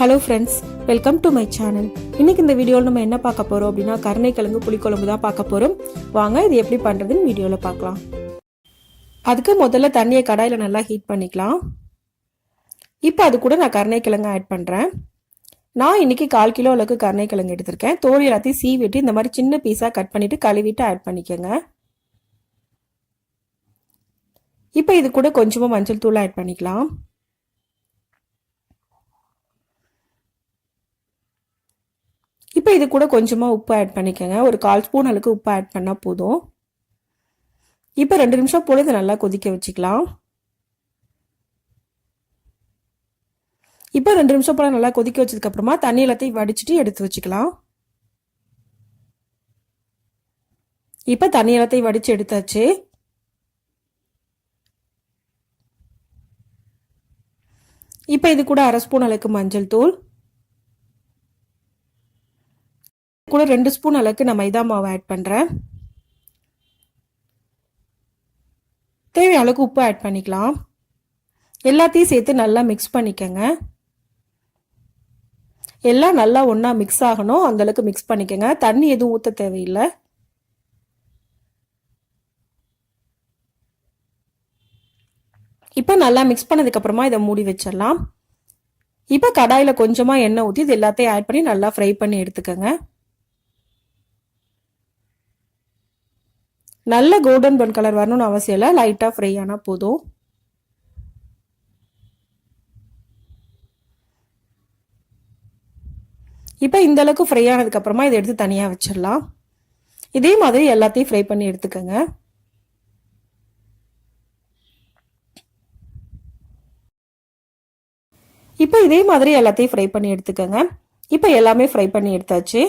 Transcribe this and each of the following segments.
Hello friends welcome to my channel இன்னைக்கு இந்த வீடியோவில் நம்ம என்ன பார்க்க போகிறோம் அப்படின்னா கருணைக்கிழங்கு புளிக்குழம்பு தான் பார்க்க போகிறோம் வாங்க இது எப்படி பண்ணுறதுன்னு வீடியோவில் பார்க்கலாம். அதுக்கு முதல்ல தண்ணியை கடாயில் நல்லா ஹீட் பண்ணிக்கலாம். இப்போ அது கூட நான் கருணைக்கிழங்கு ஆட் பண்ணுறேன் நான் இன்னைக்கு கால் கிலோ அளவுக்கு கருணைக்கிழங்கு எடுத்திருக்கேன். தோல் எல்லாத்தையும் சீவிட்டு இந்த மாதிரி சின்ன பீஸாக கட் பண்ணிவிட்டு கழுவிட்டு ஆட் பண்ணிக்கோங்க. இப்போ இது கூட கொஞ்சமாக மஞ்சள் தூள் ஆட் பண்ணிக்கலாம். இப்போ இது கூட கொஞ்சமாக உப்பு ஆட் பண்ணிக்கோங்க. ஒரு கால் ஸ்பூன் அளவுக்கு உப்பு ஆட் பண்ணால் போதும். இப்போ ரெண்டு நிமிஷம் போல இதை நல்லா கொதிக்க வச்சுக்கலாம். இப்போ ரெண்டு நிமிஷம் போல நல்லா கொதிக்க வச்சதுக்கப்புறமா தண்ணி எல்லாத்தையும் வடிச்சிட்டு எடுத்து வச்சுக்கலாம். இப்போ தண்ணி எல்லாத்தையும் வடித்து எடுத்தாச்சு. இப்போ இது கூட அரை ஸ்பூன் அளவுக்கு மஞ்சள் தூள். கூட ரெண்டு ஸ்பூன் அளவுக்கு நான் மைதா மாவு ஆட் பண்ணுறேன் தேவையான அளவுக்கு உப்பு ஆட் பண்ணிக்கலாம். எல்லாத்தையும் சேர்த்து நல்லா மிக்ஸ் பண்ணிக்கோங்க. எல்லாம் நல்லா ஒன்றா மிக்ஸ் ஆகணும். அந்தளவுக்கு மிக்ஸ் பண்ணிக்கோங்க. தண்ணி எதுவும் ஊற்ற தேவையில்லை. இப்போ நல்லா மிக்ஸ் பண்ணதுக்கப்புறமா இதை மூடி வச்சிடலாம். இப்போ கடாயில் கொஞ்சமாக எண்ணெய் ஊற்றி இது எல்லாத்தையும் ஆட் பண்ணி நல்லா ஃப்ரை பண்ணி எடுத்துக்கோங்க. நல்ல கோல்டன் பன் கலர் வரணும்னு அவசியம் இல்லை. லைட்டாக ஃப்ரை ஆனால் போதும். இப்போ இந்தளவுக்கு ஃப்ரை ஆனதுக்கப்புறமா இதை எடுத்து தனியாக வச்சிடலாம். இதே மாதிரி எல்லாத்தையும் ஃப்ரை பண்ணி எடுத்துக்கோங்க. இப்போ இதே மாதிரி எல்லாத்தையும் ஃப்ரை பண்ணி எடுத்துக்கோங்க. இப்போ எல்லாமே ஃப்ரை பண்ணி எடுத்தாச்சு.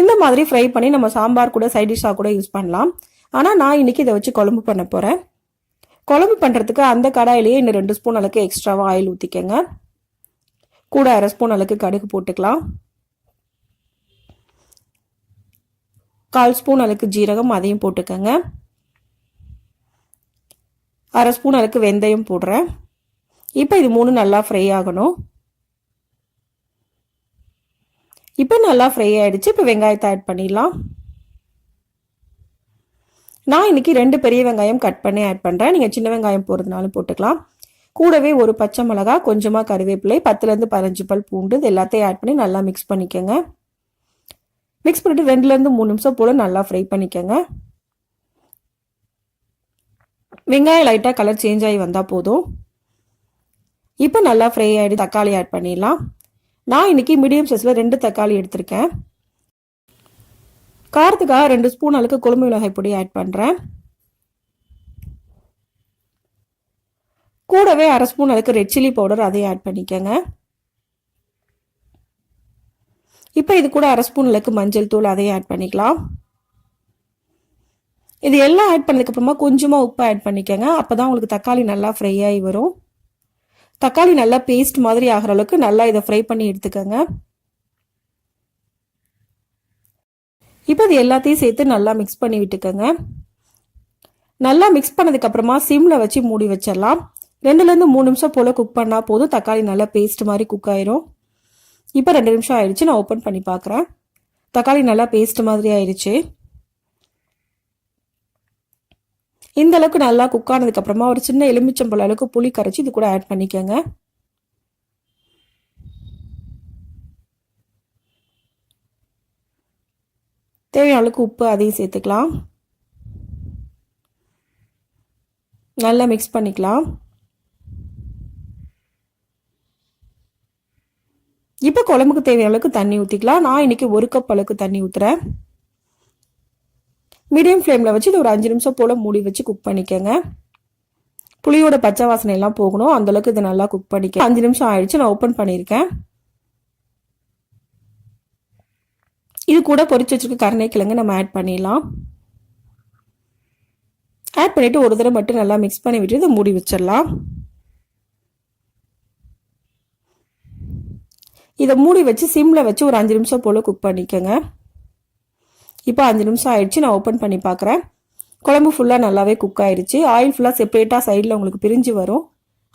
இந்த மாதிரி ஃப்ரை பண்ணி நம்ம சாம்பார் கூட சைட் டிஷ்ஷாக கூட யூஸ் பண்ணலாம். ஆனால் நான் இன்னைக்கு இதை வச்சு குழம்பு பண்ண போகிறேன் குழம்பு பண்ணுறதுக்கு அந்த கடாயிலேயே இன்னும் ரெண்டு ஸ்பூன் அளவுக்கு எக்ஸ்ட்ராவாக ஆயில் ஊற்றிக்கங்க கூட அரை ஸ்பூன் அளவுக்கு கடுகு போட்டுக்கலாம். கால் ஸ்பூன் அளவுக்கு ஜீரகம் அதையும் போட்டுக்கோங்க. அரை ஸ்பூன் அளவுக்கு வெந்தயம் போடுறேன். இப்போ இது மூணு நல்லா ஃப்ரை ஆகணும். இப்போ நல்லா ஃப்ரை ஆகிடுச்சு இப்போ வெங்காயத்தை ஆட் பண்ணிடலாம். நான் இன்றைக்கி ரெண்டு பெரிய வெங்காயம் கட் பண்ணி ஆட் பண்ணுறேன் நீங்கள் சின்ன வெங்காயம் போடுறதுனாலும் போட்டுக்கலாம். கூடவே ஒரு பச்சை மிளகா கொஞ்சமாக கருவேப்பிலை பத்துலேருந்து பதினஞ்சு பல் பூண்டு இது எல்லாத்தையும் ஆட் பண்ணி நல்லா மிக்ஸ் பண்ணிக்கோங்க. மிக்ஸ் பண்ணிவிட்டு ரெண்டுலேருந்து மூணு நிமிஷம் போல் நல்லா ஃப்ரை பண்ணிக்கோங்க. வெங்காயம் லைட்டாக கலர் சேஞ்ச் ஆகி வந்தால் போதும். இப்போ நல்லா ஃப்ரை ஆகிடு தக்காளி ஆட் பண்ணிடலாம். நான் இன்னைக்கு மீடியம் சைஸில் ரெண்டு தக்காளி எடுத்திருக்கேன். காரத்துக்காக ரெண்டு ஸ்பூன் அளவுக்கு குழம்பு மிளகாய் பொடி ஆட் பண்ணுறேன் கூடவே அரை ஸ்பூன் அளவுக்கு ரெட் சில்லி பவுடர் அதையும் ஆட் பண்ணிக்கோங்க. இப்போ இது கூட அரை ஸ்பூன் அளவுக்கு மஞ்சள் தூள் அதையும் ஆட் பண்ணிக்கலாம். இது எல்லாம் ஆட் பண்ணதுக்கப்புறமா கொஞ்சமாக உப்பு ஆட் பண்ணிக்கோங்க. அப்போ தான் உங்களுக்கு தக்காளி நல்லா ஃப்ரை ஆகி வரும். தக்காளி நல்லா பேஸ்ட் மாதிரி ஆகிற அளவுக்கு நல்லா இதை ஃப்ரை பண்ணி எடுத்துக்கோங்க. இப்போ இது எல்லாத்தையும் சேர்த்து நல்லா மிக்ஸ் பண்ணி விட்டுக்கோங்க. நல்லா மிக்ஸ் பண்ணதுக்கப்புறமா சிம்மில் வச்சு மூடி வச்சிடலாம். ரெண்டுலேருந்து மூணு நிமிஷம் போல் குக் பண்ணால் போதும். தக்காளி நல்லா பேஸ்ட் மாதிரி குக் ஆயிரும். இப்போ ரெண்டு நிமிஷம் ஆயிடுச்சு. நான் ஓப்பன் பண்ணி பார்க்குறேன். தக்காளி நல்லா பேஸ்ட் மாதிரி ஆயிடுச்சு. இந்த அளவுக்கு நல்லா குக் ஆனதுக்கப்புறமா ஒரு சின்ன எலுமிச்சம்பழம் அளவுக்கு புளி கரைச்சி இது கூட ஆட் பண்ணிக்கோங்க. தேவையான அளவுக்கு உப்பு அதையும் சேர்த்துக்கலாம். நல்லா மிக்ஸ் பண்ணிக்கலாம். இப்போ குழம்புக்கு தேவையான அளவுக்கு தண்ணி ஊற்றிக்கலாம் நான் இன்றைக்கி ஒரு கப் அளவுக்கு தண்ணி ஊற்றுறேன் மீடியம் ஃப்ளேமில் வச்சு இது ஒரு அஞ்சு நிமிஷம் போல் மூடி வச்சு குக் பண்ணிக்கோங்க. புளியோட பச்சை வாசனை எல்லாம் போகணும். அந்தளவுக்கு இது இதை நல்லா குக் பண்ணிக்க. அஞ்சு நிமிஷம் ஆயிடுச்சு. நான் ஓப்பன் பண்ணியிருக்கேன் இது கூட பொறிச்சு வச்சுருக்க கருணைக்கிழங்கு நம்ம ஆட் பண்ணிடலாம். ஆட் பண்ணிவிட்டு ஒரு தடவை மட்டும் நல்லா மிக்ஸ் பண்ணி விட்டு இதை மூடி வச்சிடலாம். இதை மூடி வச்சு சிம்மில் வச்சு ஒரு அஞ்சு நிமிஷம் போல் குக் பண்ணிக்கோங்க. இப்போ அஞ்சு நிமிஷம் ஆயிடுச்சு நான் ஓப்பன் பண்ணி பார்க்குறேன் குழம்பு ஃபுல்லாக நல்லாவே குக் ஆயிடுச்சு ஆயில் ஃபுல்லாக செப்பரேட்டாக சைடில் உங்களுக்கு பிரிஞ்சு வரும்.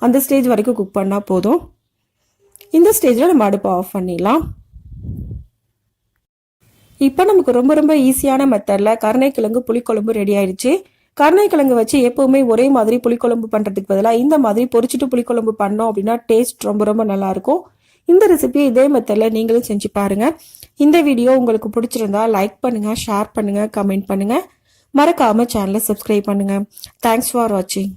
அந்த ஸ்டேஜ் வரைக்கும் குக் பண்ணால் போதும். இந்த ஸ்டேஜில் நம்ம அடுப்பை ஆஃப் பண்ணிடலாம். இப்போ நமக்கு ரொம்ப ரொம்ப ஈஸியான மெத்தடில் கருணைக்கிழங்கு புளிக்குழம்பு ரெடி ஆயிடுச்சு கருணைக்கிழங்கு வச்சு எப்போவுமே ஒரே மாதிரி புளிக்குழம்பு பண்ணுறதுக்கு பதிலாக இந்த மாதிரி பொரிச்சிட்டு புளிக்குழம்பு பண்ணோம் அப்படின்னா டேஸ்ட் ரொம்ப ரொம்ப நல்லாயிருக்கும் இந்த ரெசிபியை இதே மெத்தடில் நீங்களும் செஞ்சு பாருங்கள் இந்த வீடியோ உங்களுக்கு பிடிச்சிருந்தா லைக் பண்ணுங்கள் ஷேர் பண்ணுங்கள் கமெண்ட் பண்ணுங்கள் மறக்காமல் சேனலை சப்ஸ்கிரைப் பண்ணுங்கள் தேங்க்ஸ் ஃபார் வாட்சிங்